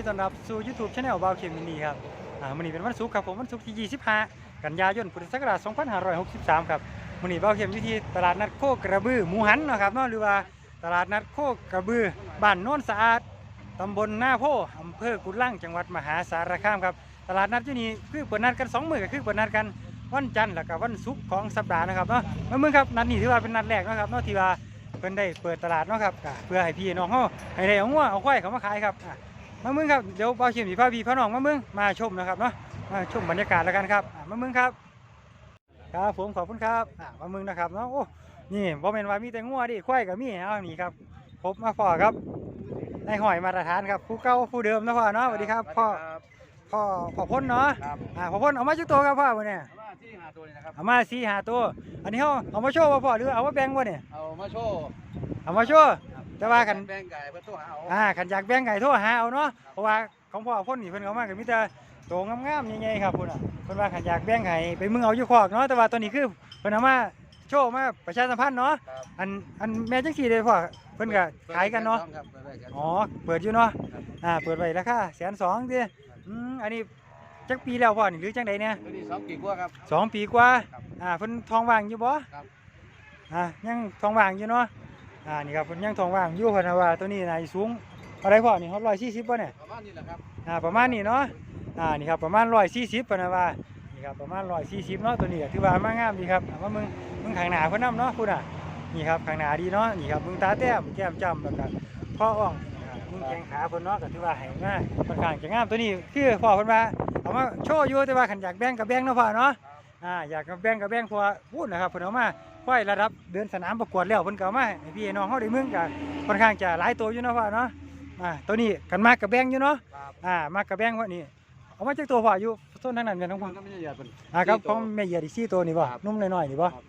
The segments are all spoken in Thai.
ดีต้อนรับสู่ YouTube Channel บาวเข็มมินีครับอ่ามื้อนี้เป็นวันศุกร์ครับผมวันศุกร์ที่ 25 กันยายนพุทธศักราช 2563 ครับมื้อนี้บาวเข็มอยู่ที่ตลาดนัดโคกระบือหมูหันนะครับเนาะหรือว่าตลาดนัดโคกระบือบ้านโน้นสะอาดตำบลหน้าโพอำเภอกุดลังจังหวัดมหาสารคามครับตลาดนัดอยู่นี่คือเปิดนัดกันสองมื้อก็คือเปิดนัดกันวันจันทร์แล้วก็วันศุกร์ของสัปดาห์นะครับเนาะมาเมืองครับนัดนี้ถือว่าเป็นนัดแรกนะครับเนาะที่ว่าเพิ่นได้เปิดตลาดเนาะครับเพื่อให้พี่น้องเฮาให้ได้เอางัวเอาควายเขามาขายครับอ่ มามึงครับเดี๋ยวเบาเขียมสีพาพี่พาน้องมามึงมาชมนะครับเนาะมาชมบรรยากาศแล้วกันครับอะมามึงครับ ครับผมขอบคุณครับอะมามึงนะครับเนาะโอ้นี่บ่แม่นว่ามีแต่งัวดิควายก็มีเอานี่ครับพบมาพ่อครับในหอยมาตรฐานครับผู้เก่าผู้เดิมนะพ่อเนาะสวัสดีครับพ่อพ่อพ่อพ้นเนาะครับอ่าพ่อพ้นเอามาจุตัวครับพ่อวันนี้เอามาที่หาตัวนี้นะครับเอามาสี่หาตัว อันนี้เขาเอามาโชว์ว่าพ่อหรือเอามาแบ่งวะเนี่ยเอามาโชว์เอามาโชว์ แต่ว่ากันแบ่งไก่เพื่อตัวหาเอาอ่าขันอยากแบ่งไก่โทรหาเอาเนาะเพราะว่าของพ่อพ่นนี่เพิ่นเอามาก็มีแต่โตงามๆใหญ่ๆครับพุ่นอะเพิ่นว่าขันอยากแบ่งไก่ไปมึงเอาอยู่คอกเนาะแต่ว่าตัวนี้คือเพิ่นเอามาโชว์มาประชาสัมพันธ์เนาะครับอันอันแม่จังซี่เด้พ่อเพิ่นก็ขายกันเนาะครับเปิดไว้กันอ๋อเปิดอยู่เนาะครับอ่าเปิดไว้ราคาแสนสองเด้อืมอันนี้จักปีแล้วพ่อนี่หรือจังใดเนี่ยตัวนี้สองกี่กว่าครับสองปีกว่าครับอ่าเพิ่นทองว่างอยู่บ่ครับอ่ายังทองว่างอยู่เนาะ อ่านี่ครับเพิ่นยังทองว่างอยู่เพิ่นว่าตัวนี้น่าสิสูงอะไรพ่อนี่ครับ140บ่เนี่ยประมาณนี้แหละครับอ่าประมาณนี้เนาะอ่านี่ครับประมาณร้อยสี่สิบปะนะว่านี่ครับประมาณร้อยสี่สิบเนาะตัวนี้ก็ถือว่ามางามดีครับเอาว่ามึงมึงข้างหน้าเพิ่นนํเนาะคุณอะนี่ครับข้างหน้าดีเนาะนี่ครับมึงตาแต้มแก้มจ้ำแล้วก็ข้ออ่องอ่ามึงแข้งขาเพิ่นเนาะก็ถือว่าให้งามค่อนข้างจะงามตัวนี้คือพ่อเพิ่นว่าเอามาโชว์อยู่แต่ว่าคันอยากแบ่งก็แบ่งเนาะพ่อเนาะอ่าอยากแบ่งก็แบ่งเพราะว่าพูดนะครับเพิ่นเอามา ควายระดับเดินสนามประกวดแล้วเพิ่นก็เอามาให้พี่น้องเฮาได้มึงก็ค่อนข้างจะหลายตัวอยู่เนาะพ่อเนาะอ่าตัวนี้กันมากก็แบ่งอยู่เนาะครับอ่ามากกระแบงว่านี่เอามาจากตัวพ่ออยู่ต้นทั้งนั้นกันทั้งมัพ่อนก็ไม่ใช่เหยียดเป็นอ่าครับสี่ขตัอวงแม่เหยียดอีกสี่ตัวนี่บ่ครับนุ่มหน่อยๆนี่บ่ครับ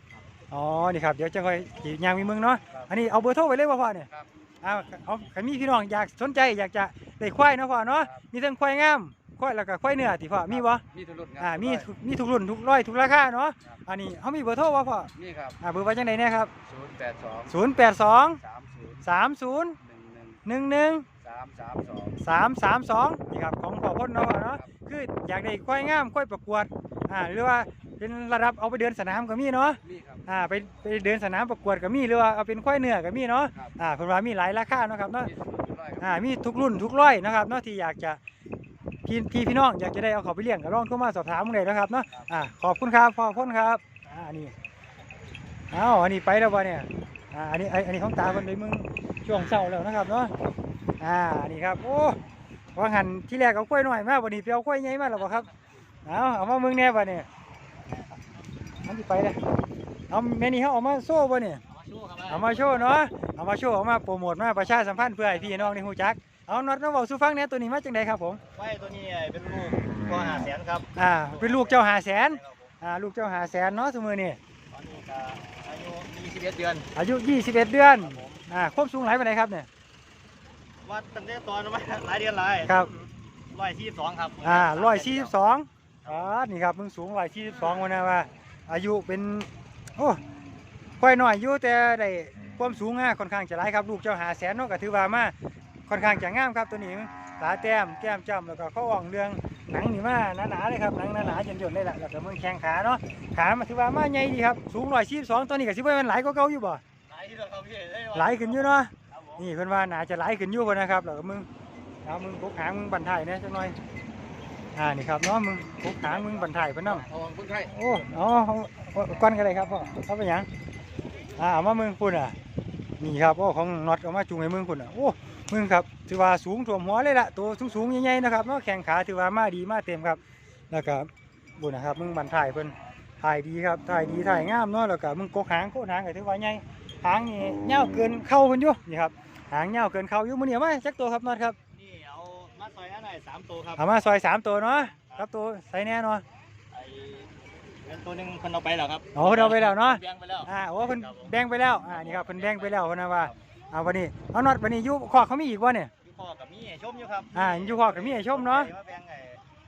อ๋อนี่ครับเดี๋ยวจะค่อยขี่ยางมีมึงเนาะครับอันนี้เอาเบอร์โทรไว้เลยบ่พ่อเนี่ยครับอ่าเอาคันมีพี่น้องอยากสนใจอยากจะได้ควายเนาะพ่อเนาะครับ มีทั้งควายงาม ควายแล้วก็ควายเนื้อติพ่อมีบ่มีทุกรุ่นครับอ่ามีทุกมีทุกรุ่นทุกร้อยทุกราคาเนาะครับอันนี้เฮามีเบอร์โทรบ่พ่อนี่ครับอ่าเบอร์ไว้จังไดเนี่ยครับศูนย์แปดสอง082สามศูนย์30หนึ่งหนึ่ง11สามสามสอง332นี่ครับของพ่อพ้นเนาะพ่อเนาะคืออยากได้ควายงามควายประกวดอ่าหรือว่าเป็นระดับเอาไปเดินสนามก็มีเนาะนี่ครับอ่าไปไปเดินสนามประกวดก็มีหรือว่าเอาเป็นควายเนื้อก็มีเนาะครับอ่าเพิ่นว่ามีหลายราคาเนาะครับเนาะมีทุกรุ่นทุกร้อยครับอ่ามีทุกรุ่นทุกร้อยนะครับเนาะที่อยากจะ พี่พี่พี่น้องอยากจะได้เอาเขาไปเลี้ยงก็ลองเข้ามาสอบถามมึงเลยนะครับเนาะอ่าขอบคุณครับพ่อพ้นครับอ่านี่อ้าวอันนี้ไปแล้วบ่เนี่ยอ่าอันนี้ไอ้อันนี้ของตาเพิ่นเลยมึงช่วงเช้าแล้วนะครับเนาะอ่านี่ครับโอ้ว่าหันที่แรกเอากล้วยหน่อยมาวันนี้ไปเอากล้วยใหญ่มาแล้วบ่ครับเอาเอามาเมืองแน่บ่เนี่ยมันสิไปเลยเอาแม่นี่เขาเอามาโซ่บ่เนี่ยเอามาโชว์เนาะเอามาโชว์เอามาโปรโมทมาประชาสัมพันธ์เพื่อให้พี่น้องได้ฮู้จัก เอาน็อตน้องเว้าสู่ฟังแหน่ตัวนี้มาจังไดครับผมไว้ตัวนี้เป็นลูกก็หาแสนครับอ่าเป็นลูกเจ้าหาแสนครับผมอ่าลูกเจ้าหาแสนเนาะสมือนี่ตอนนี้ก็อายุ21 เดือน อายุ 21 เดือนอ่าควบสูงหลายปานใดครับเนี่ยวัดตั้งแต่ตอนมาหลายเดือนหลายครับร้อยที่สองครับอ่าร้อยสี่สิบสองอ่านี่ครับมึงสูงร้อยสี่สิบสองวันนะว่า อายุเป็นโอ้ค่อยน้อยอยู่แต่ได้ความสูงอะค่อนข้างจะหลายครับลูกเจ้าหาแสนเนาะก็ถือว่ามา ค่อนข้างจะงามครับตัวนี้ตาแต้มแก้มจ้ำแล้วก็ข้ออ่องเรืองหนังนี่มาหนาๆเลยครับหนังหนาๆหย่นๆเลยแหละแล้วก็มึงแข้งขาเนาะขามาถือว่ามาใหญ่ดีครับสูงร้อยสี่สิบสองตัวนี้ก็สิบเป็นหลายกว่าเก่าอยู่บ่หลายที่สุดครับพี่เอ้ยหลายขึ้นอยู่เนาะครับผมนี่เพิ่นว่าน่าจะหลายขึ้นอยู่พุ่นนะครับแล้วก็มึงเอามึงพกหางมึงบันถ่ายเนี่ยจังหน่อยอ่านี่ครับเนาะมึงพกหางมึงบันถ่ายเพิ่นนำเอาของคนไทยโอ้เอาเอาเอาก้อนกันเลยครับพ่อเอาไปหยังอ่าเอามามึงพุ่นอะ นี่ครับโอ้ของน็อตเอามาจูงให้มึงพุ่นอะโอ้มึงครับถือว่าสูงท่วมหัวเลยล่ะตัวสูงๆใหญ่ๆนะครับเนาะแข้งขาถือว่ามาดีมาเต็มครับแล้วก็บุญนะครับมึงบันถ่ายเพิ่นถ่ายดีครับถ่ายดีถ่ายงามเนาะแล้วก็มึงกกหางโคตรหางก็ถือว่าใหญ่หางนี่ยาวเกินเข่าเพิ่นอยู่นี่ครับหางเงาวเกินเขาอยู่มื้อนี้เอามาจักตัวครับน็อตครับนี่เอามาซอยอันไหนสามตัวครับเอามาซอยสามตัวเนาะครับตัวใส่แน่เนาะไอ้เงิน ตัวหนึ่งเพิ่นเอาไปแล้วครับเอาเพิ่นเอาไปแล้วเนาะ แบ่งไปแล้วอ่าโอ้เพิ่นครับผมแบ่งไปแล้วอ่านี่ครับเพิ่นแบ่งไปแล้วเพิ่นนะว่าเอาวันนี้เอาน็อตวันนี้อยู่ขอกเขามีอีกบ่เนี่ย อยู่พ่อกับมีให้ชมอยู่ครับอ่าอยู่ขอกก็มีให้ชมเนาะ ใครมาแบ่งไอ้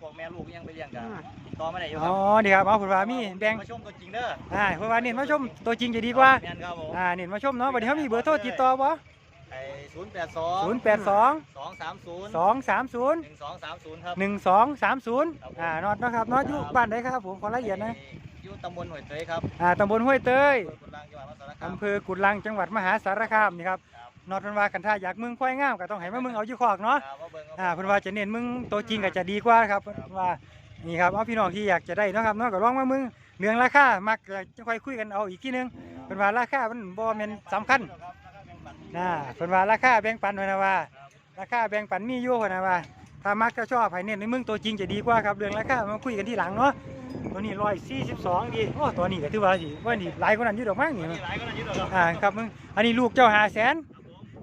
พวกแม่ลูกยังไปเลี้ยงกันติดต่อมาได้อยู่คอ๋รัอบนี่ครับเอาเพิ่นว่ามีแบ่งมาชมตัวจริงเด้ออ่าเพิ่นว่าเน้นมาชมตัวจริงจะดีกว่าแม่นครับผมอ่าเน้นมาชมเนาะวันนี้เขามีเบอร์โทรติดต่อบ่ก ไอ้ศูนย์แปดสองศูนย์แปดสองสองสามศูนย์สองสามศูนย์หนึ่งสองสามศูนย์ครับ หนึ่งสองสามศูนย์ครับผมอ่านอดนะครับนอดอยู่บ้านไหนครับผมขอละเอียดหนะอยู่ตำบลห้วยเตยครับอ่าตำบลห้วยเตยอำเภอกุฎลังจังหวัดมหาสารคามอำเภอกุดลังจังหวัดมหาสารคามนี่ครับครับนอดเพิ่นว่ากันถ้าอยากมึงควายงามก็ต้องให้มามึงเอาอยู่คอกเนาะครับว่าเบิ่งอ่าเพิ่นว่าจะเน้นมึงตัวจริงก็จะดีกว่าครับเพิ่นว่านี่ครับเอาพี่น้องที่อยากจะได้เนาะครับเนาะก็ลองมามึงเรื่องราคามักจะค่อยคุยกันเอาอีกทีนึงเพิ่นว่าราคามันบ่แม่นสำคัญ นะเพิ่นว่าราคาแบ่งปันเพิ่นนะว่า ราคาแบ่งปันมีอยู่เพิ่นนะว่า ถ้ามักจะชอบให้เน้นในมึงตัวจริงจะดีกว่าครับเรื่องราคามาคุยกันทีหลังเนาะตัวนี้142ดีโอ้ตัวนี้ก็ถือว่าสิว่านี่หลายกว่านั้นอยู่ดอกมั้งนี่มีหลายคนอายุแล้วครับอ่าครับมึงอันนี้ลูกเจ้าหาแสน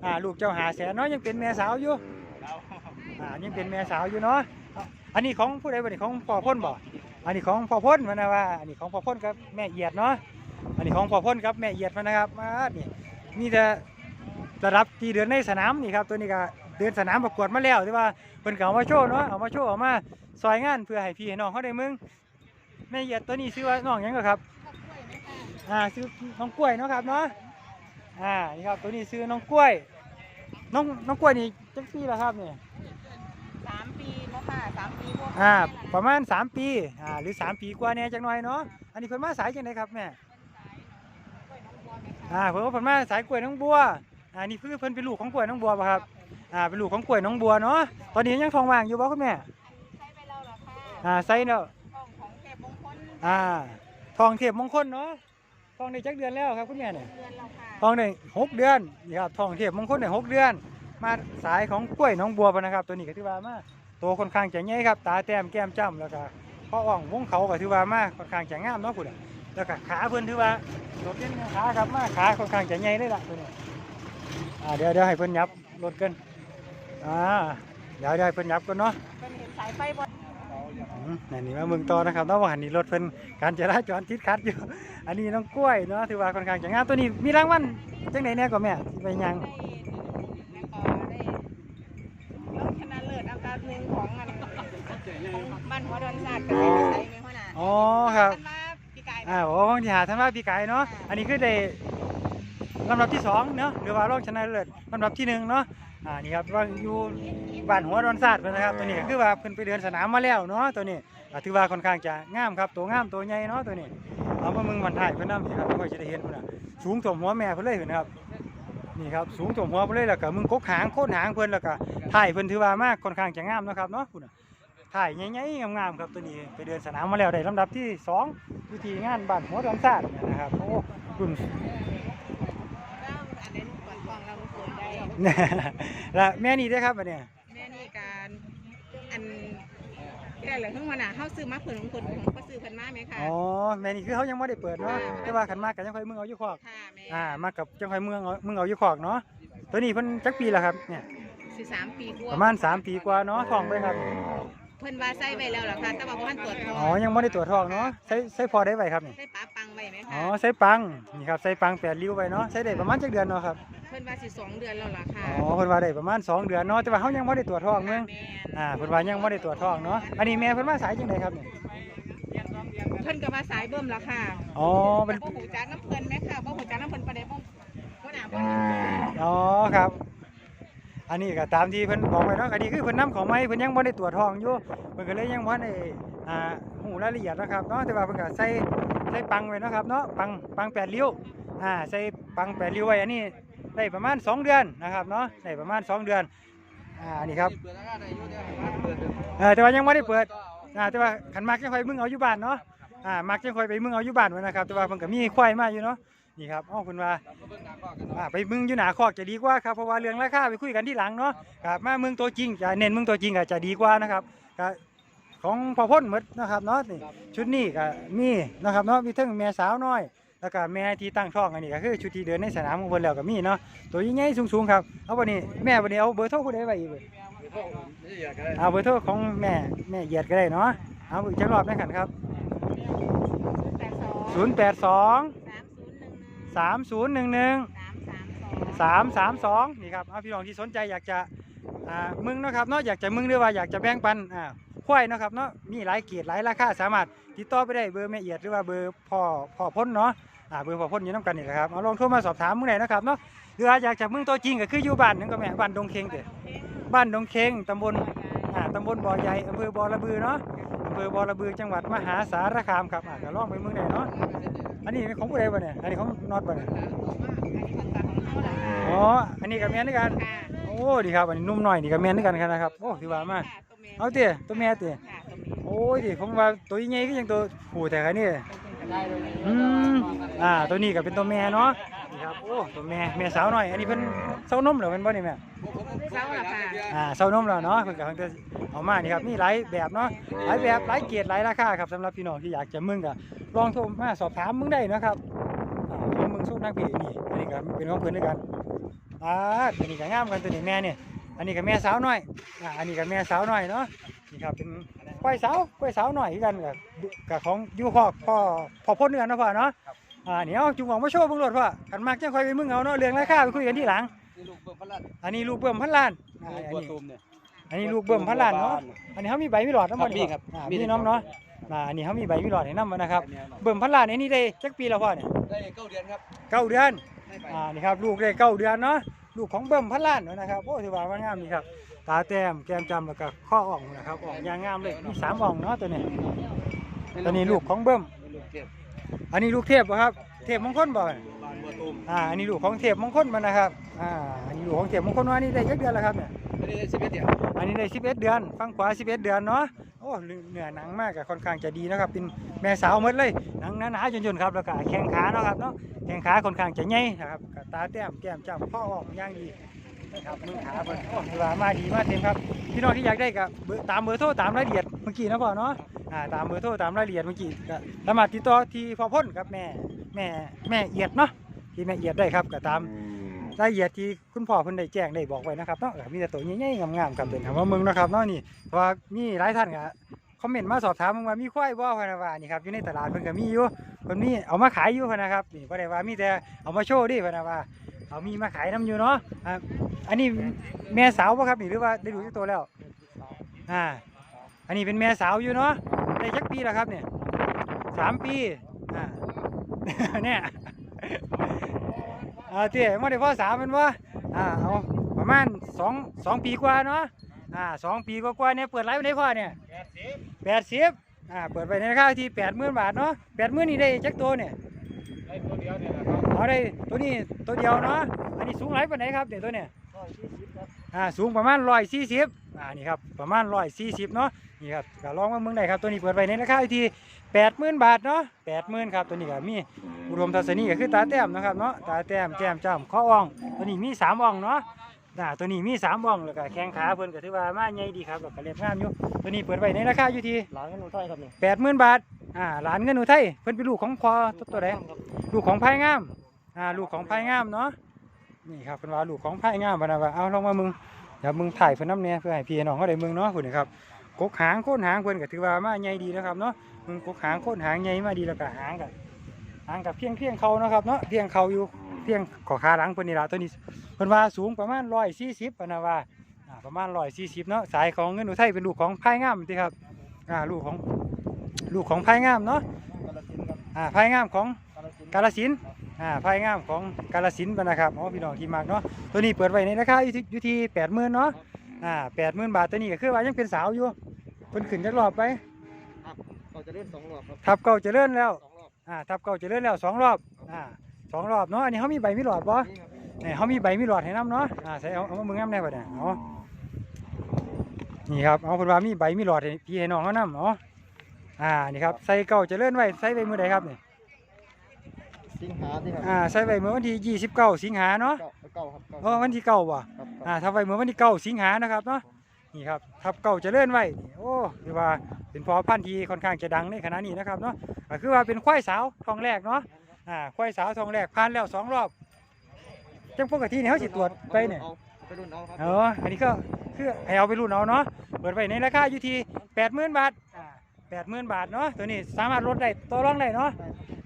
อ่าลูกเจ้าหาแสนเนาะยังเป็นแม่สาวอยู่ครับอ่ายังเป็นแม่สาวอยู่เนาะอะอันนี้ของผู้ใดบ่นี่ของพ่อพ่นบ่อันนี้ของพ่อพ่นมันนะว่า อันนี้ของพ่อพ่นกับแม่เอียดเนาะอันนี้ของพ่อพ่นกับแม่เอียดมันนะครับมานี่มีแต่ ระดับที่เดินในสนามนี่ครับตัวนี้ก็เดินสนามประกวดมาแล้วที่ว่าเพิ่นก็เอามาโชว์เนาะเอามาโชว์เอามาซอยงานเพื่อให้พี่ให้น้องเขาได้มึงแม่เอียดตัวนี้ชื่อว่าน้องหยังก็ครับอ่าซื้อน้องกล้วยเนาะครับเนาะอ่านี่ครับตัวนี้ซื้อน้องกล้วย น้องน้องกล้วยนี่จักปีแล้วครับเนี่ยสามปีเนาะค่ะสามปีพวกอ่าประมาณ 3 ปีอ่าหรือ 3 ปีกว่าเนี่ยจักหน่อยเนาะอันนี้เพิ่นมาสายจังไดครับแม่อ่าเพิ่นว่าเพิ่นมาสายกล้วยน้องบัว อ่านี่คือเพิ่นเป็นลูกของกล้วยน้องบัวป่ะครับอ่าเป็นลูกของกล้วยน้องบัวเนาะตอนนี้ยังท้องว่างอยู่บ่คุณแม่ใช้ไปแล้วเหรอค่ะอ่าใส่เนาะของของเทพมงคลอ่าทองเทพมงคลเนาะทองได้จักเดือนแล้วครับคุณแม่เนี่ยเดือนเราค่ะทองได้หกเดือนนี่ครับทองเทียบมงคลได้หกเดือน มาสายของกล้วยหน้องบัวปะนะครับ ตัวนี้ก็ถือว่ามาตัวค่อนข้างจะใหญ่ครับ ตาแต้มแก้มจ้ำแล้วก็พ่ออ่องวงเขาก็ถือว่ามาค่อนข้างจะงามเนาะคุณแล้วก็ขาเพิ่นถือว่าโดดเด่นขาครับมาขาค่อนข้างจะใหญ่เลยล่ะตัวนี้ อ่าเดี๋ยวเดี๋ยวให้เพิ่นยับรถกันอ่าเดี๋ยวเดี๋ยวให้เพิ่นยับกันเนาะเป็นเห็นสายไฟบนอืมนั่นนี่มาเมืองต่อนะครับเนาะว่าหันนี่รถเพิ่นการจราจรติดขัดอยู่ อันนี้น้องกล้วยเนาะถือว่าค่อนข้างจะงามตัวนี้มีรางวัลจังไดแน่ก็แม่สิไปยังได้แล้วก็ได้รถชนะเลิศอันดับหนึ่งของอันของบ้านหัวดอนศาสตร์กับได้ไปใส่ไหมพ่อน่ะอ๋อครับท่านว่าพี่กาย อ่าโอ้บางทีหาท่านว่าพี่ไก่เนาะอันนี้คือได้ ลำดับที่สองเนาะหรือว่ารองชนะเลิศลำดับที่หนึ่งเนาะอ่านี่ครับว่าอยู่บ้านหัวดอนซาดเพิ่นนะครับตัวนี้คือว่าเพิ่นไปเดินสนามมาแล้วเนาะตัวนี้ถือว่าค่อนข้างจะงามครับตัวงามตัวใหญ่เนาะตัวนี้เอามามึงมันถ่ายเพิ่นนำนี่ครับค่อยจะได้เห็นพุ่นน่ะสูงถ่วมหัวแม่เพิ่นเลยเห็นะครับนี่ครับสูงถ่วมหัวเพิ่นเลยแล้วก็มึงกกหางโค่นหางเพิ่นแล้วก็ถ่ายเพิ่นถือว่ามากค่อนข้างจะงามนะครับเนาะพุ่นน่ะถ่ายใหญ่ๆงามๆครับตัวนี้ไปเดินสนามมาแล้วได้ลำดับที่สองอยู่ที่งานบ้านหัวดอนซาดเนี่ยนะครับโอ้รุ่น แล้วอันนี้ลูกก่อนกองเราสวยได้ แล้วแม่นี่ได้อครับอันเนี้ยแม่นี่การอันแก่เหลือข้างวันน่ะเฮาซื้อมาเพิ่นของเพิ่นของก็ซื้อเพิ่นมาไหมคะอ๋อแม่นี่คือเขายังไม่ได้เปิดเนาะค่ะแต่ว่าขันมากกับจังค่อยมึงเอาอยู่คอกค่ะแม่อ่ามากับจังค่อยมึงเอามึงเอาอยู่คอกเนาะตัวนี้เพิ่นจักปีแล้วครับเนี่ยสิสามปีกว่าประมาณ3ปีกว่าเนาะทองไปครับเพิ่นว่าใส่ไว้แล้วล่ะค่ะแต่ว่าบ่ทันตรวจทองอ๋อยังไม่ได้ตรวจทองเนาะใส่ใส่พอได้ไว้ครับนี่ใส่ปลาปังไว้ไหมอ๋คะอใส่ปังนี่ครับใส่ปังแปดริ้วไว้เนาะใส่ได้ประมาณจักเดือนเนาะครับ เพิ่นว่าสิสองเดือนแล้วล่ะค่ะอ๋อเพิ่นว่าได้ประมาณสองเดือนเนาะแต่ว่าเขายังไม่ได้ตรวจทองเมืองแม่อ่าเพิ่นว่ายังไม่ได้ตรวจทองเนาะอันนี้แม่เพิ่นมาสายจังไดครับนี่เพิ่นก็ว่าสายเบิ่มแล้วค่ะอ๋อเป็นบ่หูจักน้ำเพิ่นไหมค่ะบ่หูจักน้ำเพิ่นปานใดบ่บ่น่าบ่อ๋อครับ อันนี้ก็ตามที่เพิ่นบอกไว้เนาะอันนี้คือเพิ่นนำของไม้เพิ่นยังบ่ได้ตรวจทองอยู่เพิ่นก็เลยยังบ่ได้อ่าหูรายละเอียดนะครับเนาะแต่ว่าเพิ่นก็ใส่ใส่ปังไว้เนาะครับเนาะปังปังแปดริ้วอ่าใส่ปังแปดริ้วไว้อันนี้ ได้ประมาณ 2 เดือนนะครับเนาะได้ประมาณ 2 เดือนอ่านี่ครับเปิดราคาได้อยู่เดี๋ยวให้มันเปิดเดี๋ยวเออแต่ว่ายังบ่ได้เปิดอ่าแต่ว่าคันมักจังค่อยมึงเอาอยู่บ้านเนาะอ่ามักจังค่อยไปมึงเอาอยู่บ้านไว้นะครับแต่ว่าเพิ่นก็มีควายมาอยู่เนาะนี่ครับเอ้าเพิ่นว่ามาเบิ่งหน้าข้อกันอ่าไปมึงอยู่หนาคอกจะดีกว่าครับเพราะว่าเรื่องราคาไปคุยกันที่หลังเนาะครับมาเมืองตัวจริงจะเน้นเมืองตัวจริงก็จะดีกว่านะครับก็ของพ่อพ่นหมดนะครับเนาะนี่ชุดนี้ก็มีนะครับเนาะมีทั้งแม่สาวน้อย แล้วก็แม่ที่ตั้งท้องอันนี้ก็คือชุดที่เดินในสนามของเพิ่นแล้วก็มีเนาะตัวใหญ่สูงๆครับเอาวันนี้แม่วันนี้เอาเบอร์โทรผู้ใดไว้อีกเว้ยนี่อยากเอาเบอร์โทรของแม่แม่เหยียดก็ได้เนาะเอาอีกจักรอบนะครับครับ 082 3011 3011สามสามสองนี่ครับเอาพี่น้องที่สนใจอยากจะอ่ามึงเนาะครับเนาะอยากจะมึงหรือว่าอยากจะแบ่งปันอ่าควายเนาะครับเนาะมีหลายเกียรติหลายราคาสามารถติดต่อไปได้เบอร์แม่เอียดหรือว่าเบอร์พ่อพ่อพ้นเนาะ อ่าเบอร์พ่อพ้นอยู่น้ำกันนี่แหละครับเอาลองโทรมาสอบถามมึงได้นะครับเนาะหรือว่าอยากจับมึงตัวจริงก็คืออยู่บ้านนั่นก็แม่บ้านดงเคงเด้บ้านดงเคงตำบลอ่าตำบลบ่อใหญ่อำเภอบ่อระบือเนาะอำเภอบ่อระบือจังหวัดมหาสารคามครับอ่าก็ลองไปมืองได้เนาะอันนี้ของผู้ใดบ่เนี่ยอันนี้ของน็อตบ่เนี่ยอ๋ออันนี้กับแม่นด้วยกันโอ้ดีครับอันนี้นุ่มหน่อยนี่กับแม่นด้วยกันครับนะครับโอ้ถือว่ามา เอาเตี๋ยตัวแม่เตี๋ยค่ะตัวเมียโอ้ยดิผมว่าตัวใหญ่ก็ยังตัวผู้แต่ครับนี่ได้เลยอืมอ่าตัวนี้ก็เป็นตัวแม่เนาะนี่ครับโอ้ตัวแม่แม่สาวหน่อย อันนี้เพิ่นเซานมเหรอเป็นบ่นี่แม่อ่าเซานมแล้วเนาะเพิ่นก็เพิ่งจะเอามานี่ครับมีหลายแบบเนาะหลายแบบหลายเกรดหลายราคาครับสำหรับพี่น้องที่อยากจะมึงก็ลองโทรมาสอบถามมึงได้นะครับอ่าโทรมึงสู้นักพี่นี่อันนี้ก็เป็นของเพิ่นด้วยกันอ่าตัวนี้ก็งามกันตัวนี้แม่เนี่ย อันนี้ก็แม่สาวน้อยอ่าอันนี้ก็แม่สาวน้อยเนาะนี่ครับเป็นกล้วยสาวกล้วยสาวน้อยคือกันกับกับของอยู่พ่อพ่อพ่อพ่นเนื้อเนาะพ่อเนาะอ่าเดี๋ยวจุงหวังมาโชว์เบิ่งรถพ่อกันมากจังค่อยไปมึงเอาเนาะเรื่องราคาไปคุยกันที่หลังนี่ลูกเบิ่มพลัดอันนี้ลูกเบิ่มพันล้านอ่าอันบัวนี้ตูมเนี่ยอันนี้ลูกเบิ่มพันล้านเนาะอันนี้เขามีใบมีหลอดน้ำมันครับมีครับอ่ามีมีครับน้ำเนาะอ่าอันนี้เขามีใบมีหลอดให้น้ำมันนะครับเบิ่มพันล้านอันนี้ได้จักปีแล้วพ่อเนี่ยได้เก้าเดือนครับเก้าเดือนให้ไปอ่านี่ครับลูกได้เก้าเดือนเนาะ ลูกของเบิ่มพันล้านนะครับโอ้ถือว่ามันงามดีครับ ตาแต้มแก้มจำแล้วก็ข้ออ่องนะครับอ่องยางงามเลยมีสามอ่องเนาะตัวนี้ตัวนี้ลูกของเบิ่มอันนี้ลูกเทพครับ เทพมงคลบ่บานบัวตูมอ่าอันนี้ลูกของเทพมงคลมันนะครับอ่าอันนี้ลูกของเทพมงคลว่านี่ได้ยักเดือนแล้วครับเนี่ย อันนี้สิบเอ็ดเดือนอันนี้ได้11 เดือนฝั่งขวา 11 เดือนเนาะโอ้เหนือหนังมากก็ค่อนข้างจะดีนะครับเป็นแม่สาวหมดเลยหนังหนาๆจนๆครับแล้วก็แข้งขาเนาะครับเนาะแข้งขาค่อนข้างจะใหญ่นะครับก็ตาแต้มแก้มจ้ำข้อออกอย่างดีนะครับมือขาเพิ่นโอ้ถือว่ามาดีมาเต็มครับพี่น้องที่อยากได้ก็เบอร์ตามเบอร์โทรตามรายละเอียดเมื่อกี้นะพ่อเนาะอ่าตามเบอร์โทรตามรายละเอียดเมื่อกี้ก็สามารถติดต่อที่พ่อพ่นกับแม่แม่แม่เอียดเนาะที่แม่เอียดได้ครับก็ตาม รายละเอียดที่คุณพ่อเพิ่นได้แจ้งได้บอกไว้นะครับเนาะก็มีแต่ตัวใหญ่ๆงามๆครับเป็นคำว่าเมืองนะครับเนาะนี่เพราะว่ามีหลายท่านก็คอมเมนต์มาสอบถามว่ามีควายบ่พะนะว่านี่ครับอยู่ในตลาดเพิ่นก็มีอยู่เพิ่นมีเอามาขายอยู่พะนะครับนี่บ่ได้ว่ามีแต่เอามาโชว์ดิพะนะว่าเอามีมาขายนํอยู่เนาะอ่าอันนี้แม่สาวบ่ครับนี่หรือว่าได้ดูจักตัวแล้วอ่าอันนี้เป็นแม่สาวอยู่เนาะได้จักปีแล้วครับเนี่ยสามปีอ่าเนี่ย อ่าเตี้ยมาได้พ่อสามแมันว่าอ่าเอาประมาณสองสองปีกว่าเนาะอ่าสองปีกว่าๆเนี่ยเปิดไลฟ์ไว้ในพ่อเนี่ยแปดสิบอ่าเปิดไปในราคาที่แปดหมื่นบาทเนาะแปดหมื่นนี่ได้จักตัวเนี่ยได้ตัวเดียวเนี่ยนะครับเอาได้ตัวนี้ตัวเดียวเนาะอันนี้สูงไรปานไหนครับเดี๋ยวตัวเนี่ยอ่าสูงประมาณร้อยสี่สิบอ่านี่ครับประมาณร้อยสี่สิบเนาะนี่ครับก็ลองมาเมืองได้ครับตัวนี้เปิดไปในราคาอยู่ที่ แปดหมื่นบาทเนาะแปดหมื่นครับตัวนี้ก็มีอุดมทัศนีก็คือตาแต้มนะครับเนาะตาแต้มแก้มจ้ำข้ออ่อง ตัวนี้มีสามอ่องเนาะน่ะตัวนี้มีสามอ่องแล้วก็แข้งขาเพิ่นก็ถือว่ามาใหญ่ดีครับแล้วก็เรียบงามอยู่ตัวนี้เปิดไว้ในราคาอยู่ที่หลังกันหนูต้อยครับนี่แปดหมื่นบาทอ่าหลานเงินอุทัยเพิ่นเป็นลูกของพอตัวตัวแดงลูกของไผ่งามอ่าลูกของไผ่งามเนาะนี่ครับเพิ่นว่าลูกของไผ่งามพะนะว่าเอาลองมามึงเดี๋ยวมึงถ่ายเพิ่นน้ำเนี่ยเพื่อให้พี่น้องเขาได้มึงเนาะคุณนี่ครับกกหางโค่นหางเพิ่นก็ถือว่ามาใหญ่ดีนะครับเนาะ มึงกกหางโค่นหางใหญ่มาดีแล้วก็หางกันห่างกับเพียงเพียงเขานะครับเนาะเพียงเขาอยู่เพียงขอขาหลังเพิ่นนี่ละตัวนี้เพิ่นว่าสูงประมาณ140ปานนะว่าประมาณ140เนาะสายของเงินอุทัยเป็นลูกของพายงามติครับอ่าลูกของลูกของพายงามเนาะอ่าพายงามของกาลสินอ่าพายงามของกาลสินนะครับอ๋อพี่น้องที่มักเนาะตัวนี้เปิดไว้ในราคาอยู่ที่อยู่ที่80,000เนาะอ่า80,000บาทตัวนี้ก็คือว่ายังเป็นสาวอยู่เพิ่นขึ้นจักรอบไป เราจะเล่นสองรอบครับทับเก่าเจริญแล้วสองรอบอ่าทับเก่าเจริญแล้วสองรอบอ่าสองรอบเนาะอันนี้เขามีใบมีหลอดบ่นี่ครับเนี่ยเขามีใบมีหลอดให้น้ำเนาะอ่าใส่เอาเอามามึงน้ำได้ป่ะเนี่ยเอานี่ครับเอาเพนว่ามีใบมีหลอดให้พี่ให้น้องเขาน้ำเนาะอ่านี่ครับใส่เก่าเจะเลื่อนไว้ใส่ไว้มือใดครับเนี่ยสิงหาที่ครับอ่าใส่ไว้เมื่อวันที่ยี่สิบเก้าสิงหาเนาะเก้าเก้าครับเก้าเออวันที่เก้าบ่ครับอ่าทับไว้เมื่อวันที่เก้าสิงหานะครับเนาะ นี่ครับทับเก่าเจะเลื่อนไว้นี่โอ้คือว่าเป็นพอพันธุ์ที่ค่อนข้างจะดังในขณะนี้นะครับเนาะก็คือว่าเป็นควายสาวทองแรกเนาะอ่าควายสาวทองแรกผ่านแล้วสองรอบจังปกติเนี่ยเขาสิตรวจไปเนี่ยอาไปรุ่นเอาครับเอออันนี้ก็คือให้เอาไปรุ่นเอาเนาะเปิดไว้ในราคาอยู่ที่แปดหมื่นบาทอ่าแปดหมื่นบาทเนาะตัวนี้สามารถลดได้ต่อรองได้เนาะ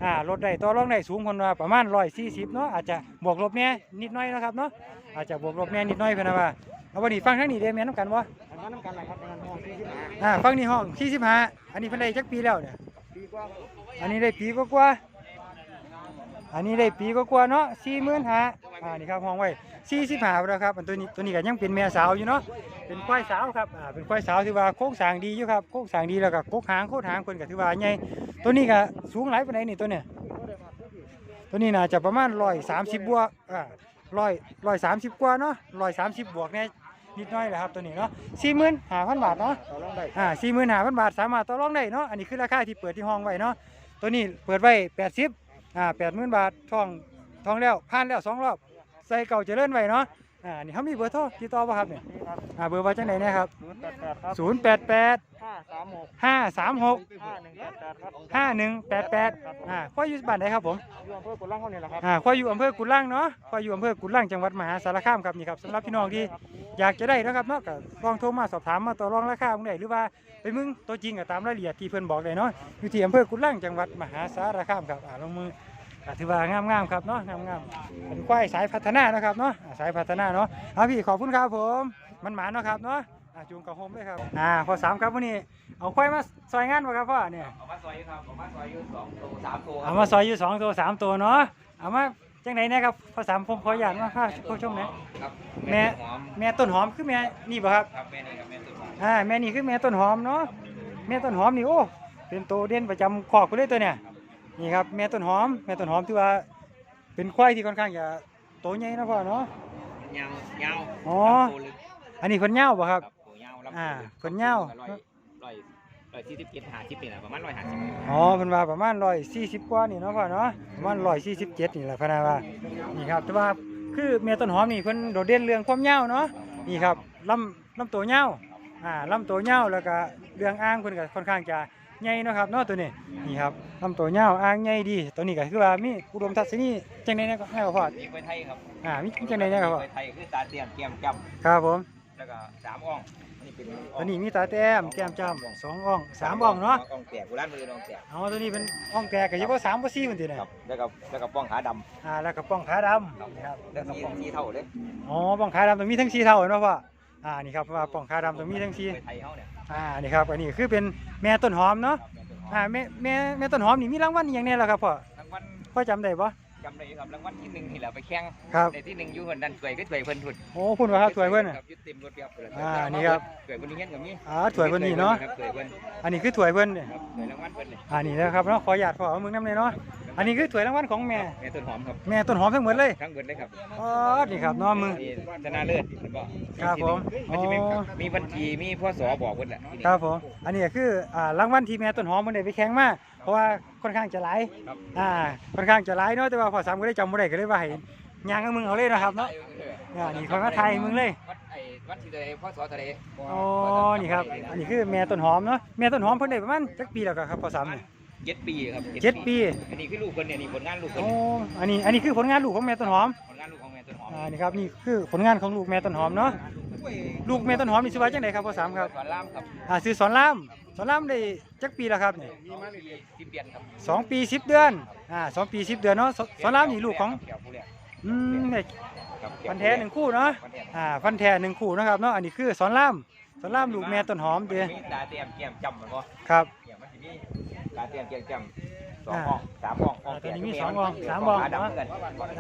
อ่าลดได้ต่อรองได้สูงคนว่าประมาณร้อยสี่สิบเนาะอาจจะบวกลบแน่นิดหน้อยนะครับเนาะอาจจะบวกลบแน่นิดหน้อยเพื่อนว่า เอาวันนี้ฟังทั้งนี้ได้แม่น้ำกันวะอันนั้นน้ำกันอะไรครับอันนั้นห้องที่สิบห้าอ่าฟังนี่ห้องที่สิบห้าอันนี้เพิ่นได้จักปีแล้วเนี่ยปีกว่าอันนี้ได้ปีกว่าๆอันนี้ได้ปีกว่าๆเนาะ45,000อ่านี่ครับห้องไว้45แล้วครับอันตัวนี้ตัวนี้ก็ยังเป็นแม่สาวอยู่เนาะเป็นควายสาวครับอ่าเป็นควายสาวที่ว่าโครงสร้างดีอยู่ครับโครงสร้างดีแล้วก็กกหางโคตรหางเพิ่นก็ถือว่าใหญ่ตัวนี้ก็สูงหลายปานใดนี่ตัวเนี่ยตัวนี้น่าจะประมาณ130บวกอ่า100 130กว่าเนาะ130บวกเนี่ย นิดหน่อยแหละครับตัวนี้เนาะ45,000บาทเนาะต่อรองได้อ่าสี่หมื่นห้าพันบาทสามารถต่อรองได้เนาะอันนี้คือราคาที่เปิดที่ห้องไว้เนาะตัวนี้เปิดไว้แปดสิบอ่าแปดหมื่นบาททองทองแล้วผ่านแล้วสองรอบใส่เก่าเจริญไว้เนาะ อ่านี่เขามีเบอร์โทรติดต่อป่ะครับเนี่ยอ่าเบอร์ว่าจังไหนเนี่ยครับศูนย์แปดแปดครับศูนย์แปดแปดห้าสามหกห้าสามหกห้าหนึ่งแปดแปดครับห้าหนึ่งแปดแปดอ่าข้อยอยู่บ้านไหนครับผมอยู่อำเภอกุล่างเขาเนี่ยแหละครับ อ่าข้อยอยู่อำเภอกุล่างเนาะข้อยอยู่อำเภอกุล่างจังหวัดมหาสารคามครับนี่ครับสำหรับพี่น้องที่ อยากจะได้นะครับเนาะก็ลองโทรมาสอบถามมาต่อรองราคามึงได้หรือว่าไปมึงตัวจริงก็ตามรายละเอียดที่เพิ่นบอกได้เนาะอยู่ที่อำเภอกุล่างจังหวัดมหาสารคามครับอ่าลงมือ อ่าถือว่างามๆครับเนาะงามๆเป็นควายสายพัฒนานะครับเนาะอ่าสายพัฒนาเนาะเอาพี่ขอบคุณครับผมมันหมาเนาะครับเนาะอ่าจูงกับโฮมด้วยครับอ่าพอสามครับวันนี้เอาควายมาซอยงานบ่ครับพ่อเนี่ยเอามาซอยอยู่ครับเอามาซอยอยู่สองตัวสามตัวเอามาซอยอยู่สองตัวสามตัวเนาะเอามาจังไหนเนี่ยครับพอสามผมขออนุญาตมาพาผู้ชมหน่อยครับแม่หอมแม่ต้นหอมคือแม่นี่บ่ครับครับแม่นี่ครับแม่ตัวหอมอ่าแม่นี่คือแม่ต้นหอมเนาะแม่ต้นหอมนี่โอ้เป็นตัวเด่นประจำคอกกูเลยตัวเนี่ย นี่ครับแม่ต้นหอมแม่ต้นหอมที่ว่าเป็นควายที่ค่อนข้างจะโตใหญ่นะพ่อเนาะ ยาวยาวอ๋อตัวลึกอันนี้เพิ่นเหย้าบ่ครับ ตัวยาวลำอ่าตัวลึกเพิ่นยาว ร้อยร้อยร้อยสี่สิบเจ็ดห้าสิบนี่แหละประมาณร้อยห้าสิบอ๋อเพิ่นว่าประมาณ140กว่านี่เนาะพ่อเนาะประมาณ147นี่แหละพะนาว่านี่ครับแต่ว่าคือแม่ต้นหอมนี่เพิ่นโดดเด่นเรื่องความยาวเนาะนี่ครับลำลำตัวยาวอ่าลำตัวยาวแล้วก็เรื่องอ่างเพิ่นก็ค่อนข้างจะ ใหญ่เนาะครับเนาะตัวนี้นี่ครับลำตัวยาวอ่างใหญ่ดีตัวนี้ก็คือว่ามีอุดมทัศนีจังได๋เนี่ยก็ให้พ่อนี่กล้วยไทยครับอ่ามีจังได๋เนี่ยครับพ่อกล้วยไทยคือตาเตียมแก้มจครับผมำแล้วก็สามอ่องอันนี้เป็นตัวนี้มีตาแต้มแก้มจ้ำสองอ่องสามอ่องเนาะอ่องแตกโบราณมืออ่องแตกเอาตัวนี้เป็นอ่องแตกก็อยู่บ่3บ่4พุ่นติเนี่ยครับแล้วก็แล้วก็ป้องขาดอ่าแล้วก็ป้องขาดำำครับนี่ครับแล้วสีสีเท่าเลยอ๋อป้องขาดำต้องมีทั้งสีเท่าเนาะพ่ออ่า นี่ครับเพราะว่าป้องขาดำต้องมีทั้งสีกล้วยไทยเขาเนี่ย อ่านี่ครับอันนี้คือเป็นแม่ต้นหอมเนาะครับแม่ต้นหอมอ่าแม่แม่แม่ต้นหอมนี่มีรางวัลอหย่างแนี้ล่ะครับพ่อรางวัลพ่อจำได้ปะ จำได้อยู่ครับรางวัลที่หนึ่งที่เราไปแข่งครับในที่หนึ่งอยู่คนดันถวยก็ถวยเพิ่นถุดโอ้คุณว่าครับถวยเพิ่นน่ะ ครับยึดเต็มรถเปียบเลยอ่านี่ครับถวยเพิ่นนี่เงี้ยกับนี้อ่าถวยเพิ่นนี่เนาะครับถวยเพิ่นอันนี้คือถวยเพิ่นเนี่ยครับถวยรางวัลเพิ่นเลย อ่านี่นะครับเนาะขออนุญาตพ่อเอามึงน้ำเลยเนาะ อันนี้คือถวยรางวัลของแม่ แม่ต้นหอมครับแม่ต้นหอมทั้งหมดเลยทั้งเบิดเลยครับอ๋อนี่ครับเนาะมือนี่ชนะเลิศเห็นบ่ครับผมมันจะมีอ๋อ มีบัญชีมีพ่อสอบอกเพิ่นแหละที่นี่ ครับผม อันนี้ก็คืออ่ารางวัลที่แม่ต้นหอมมันได้ไปแข่งมาเพราะว่าค่อนข้างจะหลายครับ อ่าค่อนข้างจะหลายเนาะแต่ว่าพ่อสามก็ได้จำบ่ได้ก็เลยว่าให้ย่างกับมึงเอาเลยนะครับเนาะอ่านี่เขามาไทยมึงเลยวัดไอ้วัดที่ใดพ่อสอทะเลอ๋อนี่ครับอันนี้คือแม่ต้นหอมเนาะแม่ต้นหอมเพิ่นได้ประมาณจักปีแล้วก็ครับพอสามเนี่ย เจ็ดปีครับเจ็ดปี อันนี้คือลูกเพิ่นเนี่ยนี่ผลงานลูกเพิ่นโอ้อันนี้ อันนี้คือผลงานลูกของแม่ต้นหอม ผลงานลูกของแม่ต้นหอม อ่า นี่ครับ นี่คือผลงานของลูกแม่ต้นหอมเนาะ ลูกแม่ต้นหอมนี่ชื่อว่าจังไดครับพอสามครับ สอนรามครับ อ่าชื่อสอนราม สอนรามได้จักปีแล้วครับเนี่ยมีมาเรื่อยๆสิบเดือนครับสองปีสิบเดือน อ่าสองปีสิบเดือนเนาะสสอนรามนี่ลูกของเกี่ยวผู้เลี้ยงอืมเนี่ยครับฟันแท้หนึ่งคู่เนาะฟันแท้อ่า ฟันแท้หนึ่งคู่นะครับเนาะ อันนี้คือสอนรามสอนรามลูกแม่ต้นหอมเด้อมีตาเตรียมแก้มจำมันบ่ครับ เนี่ยมันสิมีตาเตรียมแก้มจำสองอ่าอ่องสามอ่องอ่าอ่องตัวนี้มีแก่สองอ่องแก่สามอ่องขาดำเหมือนกัน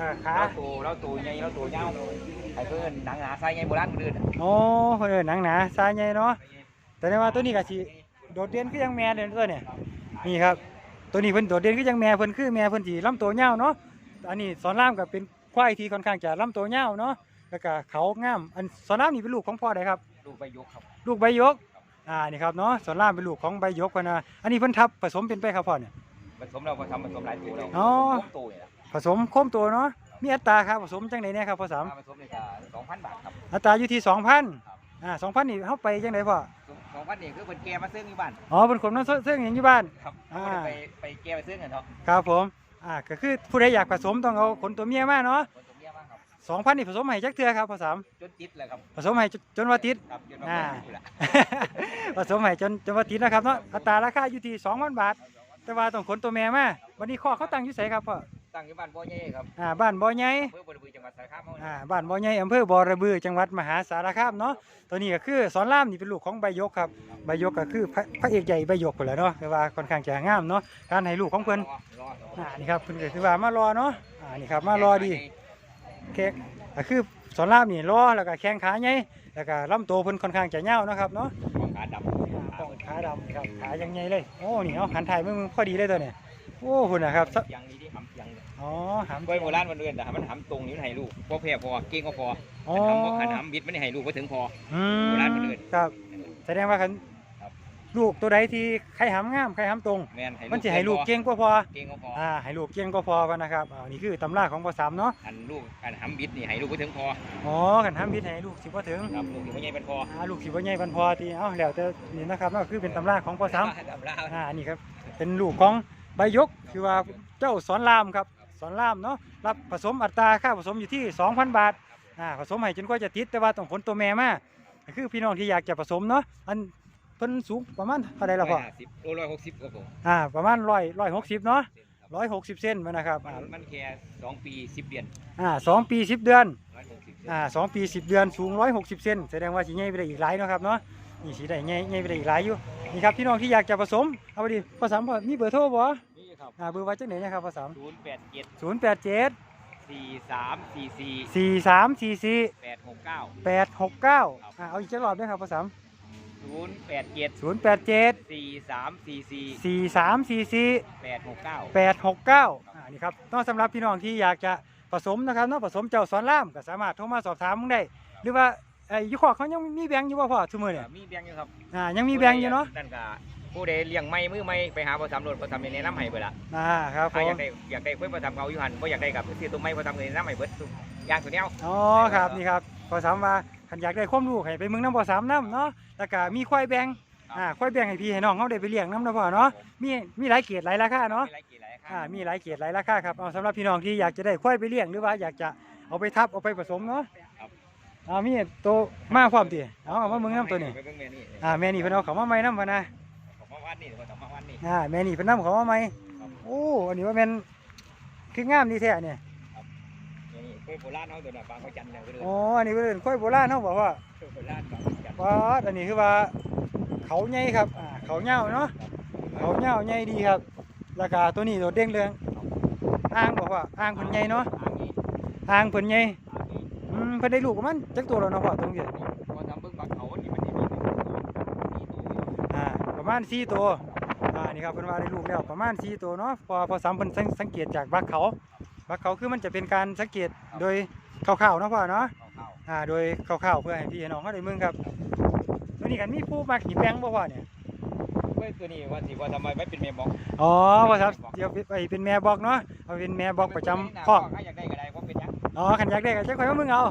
อ่าขาแล้วตัวแล้วตัวใหญ่แล้วตัวยาวไอ้เพิ่นหนังหนาใส่ใหญ่โบราณคนอื่นโอ้เพิ่นเอิ้นหนังหนาสายใหญ่เนาะแต่ในว่าตัวนี้ก็สิโดดเด่นคือยังแม่เด่นตัวเนี่ยนี่ครับ ตัวนี้เพิ่นโดดเด่นคือยังแม่เพิ่นคือแม่เพิ่นสิลำตัวยาวเนาะอันนี้สอนรามก็เป็นควายที่ค่อนข้างจะลำตัวยาวเนาะแล้วก็เขางามอันสอนรามนี่เป็นลูกของพ่อใดครับลูกใบยกครับลูกใบยก อ่านี่ครับเนาะสอนรามเป็นลูกของใบยกเพิ่นนะอันนี้เพิ่นทับผสมเป็นไปครับพ่อเนี่ยผสมเราก็ทำผสมหลายตัวแล้วอ๋อผสมตัวนี่นะผสมโคมตัวเนาะมีอัตราครับผสมจังไดเนี่ยครับพ่อสามผสมนี่ก็สองพันบาทครับอัตราอยู่ที่2,000อ่า2,000นี่เฮาไปจังไดพ่อสองพันนี่คือเพิ่นแกมาซื้ออยู่บ้านอ๋อเป็นคนนั้นเสื้ออย่างอยู่บ้านครับอ่าบ่ได้ไปไปแกไปซื้อกันเนาะครับผมอ่าก็คือผู้ใดอยากผสมต้องเอาขนตัวเมียมาเนาะผ สมเยอะมากครับสองพันนี่ผสมให้จักเทือครับพ่อสามจนติดเลยครับผสมให้จนจนว่าติด ครับจนมาอ่าเปิดอยู่ละผสมให้จนจนว่าติดนะครับเนาะอัตราราคาอยู่ที่สองพันบาท แต่ว่าต้องขนตัวแม่มาวันนี้ข้อเขาตั้งอยู่ไสครับพ่อตั้งอยู่บ้านบ่อใหญ่ครับอ่าบ้านบ่อใหญ่อำเภอบริบูรณ์จังหวัดสารคามเฮาอ่าบ้านบ่อใหญ่อำเภอบ่อระบือจังหวัดมหาสารคามเนาะตัวนี้ก็คือสอนรามนี่เป็นลูกของใบยกครับใบยกก็คือพระพระเอกใหญ่ใบยกพุ่นแหละเนาะแต่ว่าค่อนข้างจะงามเนาะการให้ลูกของเพิ่นรออ่านี่ครับเพิ่นก็คือว่ามารอเนาะอ่านี่ครับมารอดี แขกก็คือสอนรามนี่รอแล้วก็แข้งขาใหญ่แล้วก็ลำตัวเพิ่นค่อนข้างจะยาวเนาะครับเนาะของขาดำอ่าป้องขาดำครับขายังใหญ่เลยโอ้นี่เอาหันถ่ายมือมึงพอดีเลยตัวเนี่ยโอ้หุ่นนะครับสยังนี้ที่หำยังอ๋อหำกล้วยโบราณมันเอื่นแต่มันหำตรงนี้มันให้ลูกพอแพ้พอเก่งก็พออ๋อหำบ่หันหำบิดมันให้ลูกบ่ถึงพออืโบราณมมันเอิ้นครับแสดงว่าคันครับ ลูกตัวใดที่ใครหำงามใครหำตรง แม่นให้มันจะให้ลูกเก่งกว่าพอเก่งก็พออ่าให้ลูกเก่งกว่าพอกันนะครับอ่านี่คือตำราของภาษามเนาะอันลูกอันหำบิดนี่ให้ลูกบ่ถึงพออ๋อกันหำพิษให้ลูกสิบ่ถึงครับลูกที่บ่ใหญ่เป็นพออ่าลูกสิบ่ใหญ่บันพอทีเอ้าแล้วแต่นี่นะครับก็คือเป็นตำราของภาษามตำราอ่านี่ครับเป็นลูกของใบยกคือว่าเจ้าสอนรามครับสอนรามเนาะรับผสมอัตราค่าผสมอยู่ที่ 2,000 บาทอ่าผสมให้จนกว่าจะติดแต่ว่าต้องผลตัวแม่มาก็คือพี่น้องที่อยากจะผสมเนาะอันเพิ่นสูงประมาณเท่าใดล่ะพ่อ150โล160ครับผมอ่าประมาณร้อยร้อยหกสิบเนาะร้อยหกสิบเซนมานะครับมันอ่ามันแค่2ปี10เดือนอ่าสองปีสิบเดือน160อ่าสองปีสิบเดือนสูงร้อยหกสิบเซนแสดงว่าสีใหญ่ไปได้อีกหลายเนาะครับเนาะนี่สีได้ใหญ่ใหญ่ไปได้อีกหลายอยู่นี่ครับพี่น้องที่อยากจะผสมเอาไปดิภาษามพ่อมีเบอร์โทรบ่นี่ครับอ่าเบอร์ไว้จังไหนนะครับภาษาม087ศูนย์แปดเจ็ด4344สี่สามสี่สี่869แปดหกเก้าอ่าเอาอีกจักรอบด้วยครับ ภาษาม087ศูนย์แปดเจ็ด4344สี่สามสี่สี่869แปดหกเก้าอ่านี่ครับต้องสำหรับพี่น้องที่อยากจะผสมนะครับเนาะผสมเจ้าสอนล่ามก็สามารถโทรมาสอบถามมึงได้ หรือว่าไอ้อยุคอเขายังมีแบงค์อยู่บ่พ่อทุกมือเนี่ยมีแบงค์อยู่ครับอ่ายังมีแบงค์อยู่เนาะนั่นก็ผู้ใดเลี้ยงไม่มือไม่ไปหาประสามรถประสามแนะนำให้เบิดละอ่าครับผถ้าอยามกได้อยากได้เพื่อนประสามเขาอยู่หันบ่อยากได้กับซื้อตัวไม้ประสามแนะนำให้เบิดทุกอย่างตัวแนวอ๋อครับนี่ครับพอสามว่า ขันอยากได้ความรู้ให้ไปเมืองน้ำพอสามน้ำเนาะแล้วก็มีควายแบงค์อ่าควายแบงค์ให้พี่ให้น้องเขาได้ไปเลี้ยงน้ำเนาะพ่อเนาะมีมีหลายเกรดหลายราคาเนาะมีหลายกี่หลายอ่ามีหลายเกรดหลายราคาครับเอาสำหรับพี่น้องที่อยากจะได้ควายไปเลี้ยงหรือว่าอยากจะเอาไปทับเอาไปผสมเนาะอ่ามีตัวมาพร้อมติเอาเอามาเมืองน้ำตัวนี้ไปเบิ่งแม่นี่อ่าแม่นี่เพิ่นเอาเขามาใหม่น้ำพะนะของมาวันนี่ของมาวันนี่อ่าแม่นี่เพิ่นนํเขามาใหม่โอ้อันนี้ว่าแม่นคืองามดีแท้เนี่ยนี่เพื่อน โบราณเขาตัวน่ะบางเขาจันทร์เนี่ยก็เลยอ๋ออันนี้เพิ่นควายโบราณเนาะบอกว่าเพื่อนโบราณบางเขาจันทร์ว่าอันนี้คือว่า เขาใหญ่ครับอ่าเขาเหย้าเนาะเขาเหย้าใหญ่ดีครับแล้วก็ตัวนี้ตัวเด้งเรืองอ่างบอกว่าอ่างเพิ่นใหญ่เนาะอ่างนี้อ่างเพิ่นใหญ่อ่างนี้อืมเพิ่นได้ลูกประมาณจักตัวแล้วเนาะพ่อตรงนี้พอทำเบิ่งบักเขานี่มันจะมีหนึ่งตัวสี่ตัวอ่าประมาณ4ตัวอ่านี่ครับเพิ่นว่าได้ลูกแล้วประมาณ4ตัวเนาะพอพอสามเพิ่นสังสังเกตจากบักเขา บักเขาคือมันจะเป็นการสังเกตโดยคร่าวๆเนาะพ่อเนาะเข้าอ่าโดยคร่าวๆเพื่อให้พี่ให้น้องเขาได้เมืองครับตัวนี้กันมีผู้มักหินแบงบ่พ่อเนี่ยๆเว้ยตัวนี้ว่าสิว่าทำไมไม่เป็นเมมบอกอ๋อว่าครับเดี๋ยวไปเป็นแม่บอกเนาะเอาเป็นแม่บอกประจำคอกอยากได้ก็ได้เพราะเป็นหยังอ๋อขันอยากได้ก็จะคอยว่ามึงเอา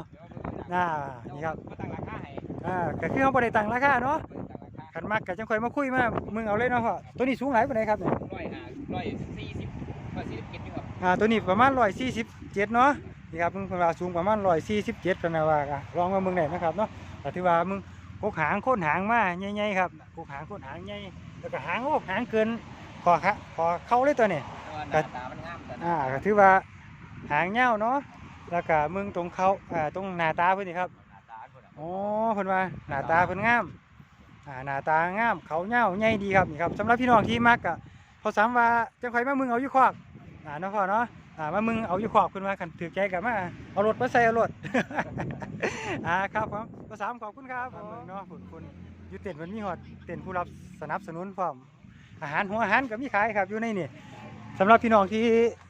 น่านี่ครับมาตั้งราคาให้อ่าก็คือเขาบ่ได้ตั้งราคาเนาะเปิดตั้งราคาขันมักก็จังคอยมาคุยมามึงเอาเลยเนาะพ่อตัวนี้สูงหลายปานใดครับเนี่ยร้อยห้าร้อยสี่สิบร้อยสี่สิบเจ็ด อยู่ครับอ่าตัวนี้ประมาณ147เนาะนี่ครับมึงเพิ่นว่าสูงประมาณ147กันนะว่าก็ลองมามึงได้นะครับเนาะแต่ถือว่ามึงกกหางโค่นหางมาใหญ่ๆครับกกหางโค่นหางใหญ่แล้วก็หางโอ้หางเกินขอขะขอเข้าเลยตัวนี้หน้าตามันงามแต่อ่าก็ถือว่าหางเงาวเนาะแล้วก็มึงตรงเขาอ่าตรงหน้าตาเพิ่นนี่ครับหน้าตาคนน่ะอ๋อเพิ่นว่าหน้าตาเพิ่นงามอ่าหน้าตางามเขาเงาวใหญ่ดีครับนี่ครับสำหรับพี่น้องที่มักอะพอสามว่าจังไผมามึงเอาอยู่คอก อ่าเนาะพ่อเนาะอ่ามามึงเอาอยู่คอกเพิ่นว่าคันถือใจกันมาเอารถมาใส่เอารถอ่าครับผมพอสามขอบคุณครับผมเนาะขอบคุณอยู่เต็นท์มันมีฮอดเต็นท์ผู้รับสนับสนุนพร้อมอาหารหัวอาหารก็มีขายครับอยู่ในนี่สำหรับพี่น้องที่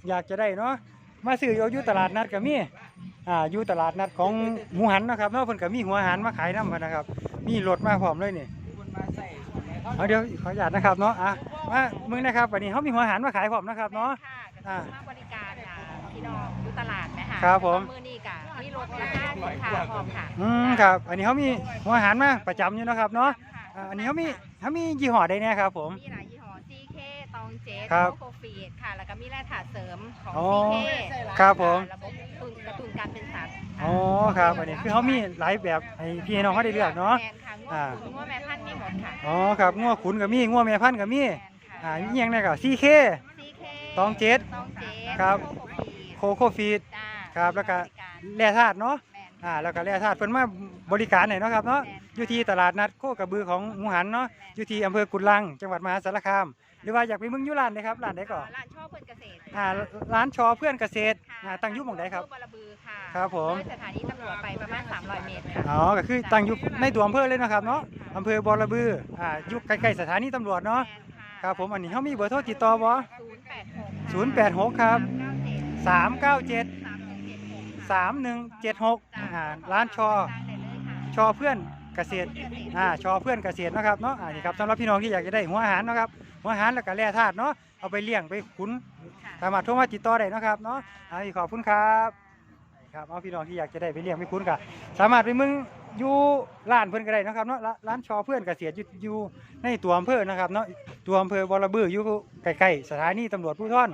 อยากจะได้เนาะมาซื้ออยู่อยู่ตลาดนัดก็มีอ่าอยู่ตลาดนัดของหมูหันนะครับเนาะเพิ่นก็มีหัวอาหารมาขายนำนะครับมีรถมาพร้อมเลยนี่คนมาใส่เอาเดี๋ยวขออนุญาตนะครับเนาะอะมามึงนะครับวันนี้เขามีหัวอาหารมาขายพร้อมนะครับเนาะ ค่ะก็คือมาบริการค่ะพี่น้องอยู่ตลาดไหมคะครับผม มือนี่กะมีรถราคาสินค้าพร้อมค่ะอืมครับ อันนี้เขามีหัวอาหารมาประจำอยู่นะครับเนาะอ่าอันนี้เขามีเขามียี่ห้อใดเนี่ยครับผม มีหลายยี่ห้อ CK ตองเจสครับโคฟีดค่ะ แล้วก็มีแร่ถาตุเสริมของ อ๋อ CK ครับผม ระบบตุนกระตุ้นการเป็นสัตว์อ๋อครับ อันนี้คือเขามีหลายแบบให้พี่ให้น้องเขาได้เลือกเนาะ แมนค่ะงวอ่าดขุนงวดแม่พันธุ์มีหมดค่ะอ๋อครับงัวขุนกับมีงัวแม่พันธุ์กับมีแมนค่ะอ่ามีอหยังไงก็ซีเค CK ตองเจ็ดตองเจสครับโคฟีดโคฟีด จ้าครับแล้วก็บริารแร่ธาตุเนาะ แม่นอ่าแล้วก็แร่ธาตุเพิ่นมาบริการให้เนาะครับเนาะแม่นอยู่ที่ตลาดนัดโคกระบือของหมูหันเนาะอยู่ที่อำเภอกุดลัง จังหวัดมหาสารคาม หรือว่าอยากไปเมืองอยุร้านเลยครับร้านใดก่อนร้านช่อเพื่อนเกษตรอ่าร้านชอเพื่อนเกษตรค่ะอ่าตั้งอยู่หม่องใดครับอำเภอบารบือค่ะครับผมโดยสถานีตำรวจไปประมาณ 300 เมตรค่ะอ๋อก็คือตั้งอยู่ในตัวอำเภอเลยเนาะครับเนาะอำเภอบอระบืออ่าอยู่ใกล้ๆสถานีตำรวจเนาะแม่น ครับผมอันนี้เฮามีเบอร์โทรติดต่อบ่086 086ครับ397 397 3176อ่าร้านชอชอเพื่อนเกษตรอ่าชอเพื่อนเกษตรเนาะครับเนาะอ่านี่ครับสำหรับพี่น้องที่อยากจะได้หัวอาหารเนาะครับหัวอาหารแล้วก็แร่ธาตุเนาะเอาไปเลี้ยงไปขุนสามารถโทรมาติดต่อได้เนาะครับเนาะอ่าขอบคุณครับครับเอาพี่น้องที่อยากจะได้ไปเลี้ยงไปขุนก็สามารถไปมึงอยู่ร้านเพิ่นก็ได้เนาะครับเนาะร้านร้านชอเพื่อนเกษตรอยู่อยู่ในตัวอำเภอนะครับเนาะ ตัวอำเภอบอระบืออยู่ใกล้ๆสถานีตำรวจภูธรอน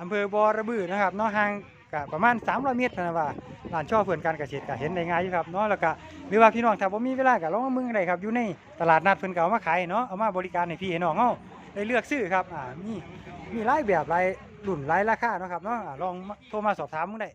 อำเภอบอระบือนะครับเนาะห่างก็ประมาณ 300 เมตรเท่านั้นว่าร้านช่อเพื่อนการเกษตรก็เห็นได้ง่ายอยู่ครับเนาะแล้วก็หรือว่าพี่น้องถ้าบ่มีเวลาก็ลองมามึงได้ครับอยู่ในตลาดนัดเพิ่นก็เอามาขายเนาะเอามาบริการให้พี่ให้น้องเฮาได้เลือกซื้อครับอ่ามีมีหลายแบบหลายรุ่นหลายราคาเนาะครับเนาะอ่าลองโทรมาสอบถามมึงได้